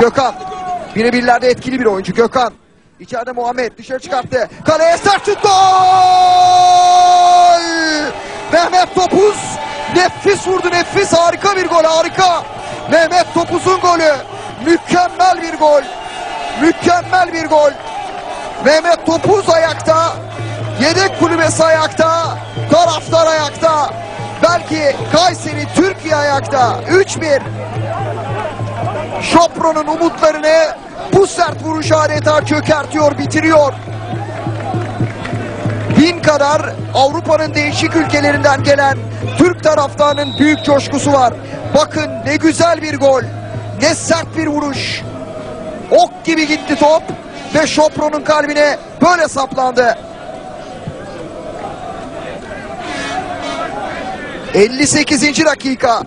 Gökhan. Birebirlerde etkili bir oyuncu Gökhan. İçeride Muhammed dışarı çıkarttı. Kaleye sert şut gol! Mehmet Topuz nefis vurdu nefis harika bir gol harika. Mehmet Topuz'un golü. Mükemmel bir gol. Mükemmel bir gol. Mehmet Topuz ayakta. Yedek kulübesi ayakta. Taraftar ayakta. Belki Kayseri Türkiye ayakta. 3-1. Şopro'nun umutlarını bu sert vuruş adeta çökertiyor, bitiriyor. Bin kadar Avrupa'nın değişik ülkelerinden gelen Türk taraftarının büyük coşkusu var. Bakın ne güzel bir gol. Ne sert bir vuruş. Ok gibi gitti top ve Şopro'nun kalbine böyle saplandı. 58. dakika.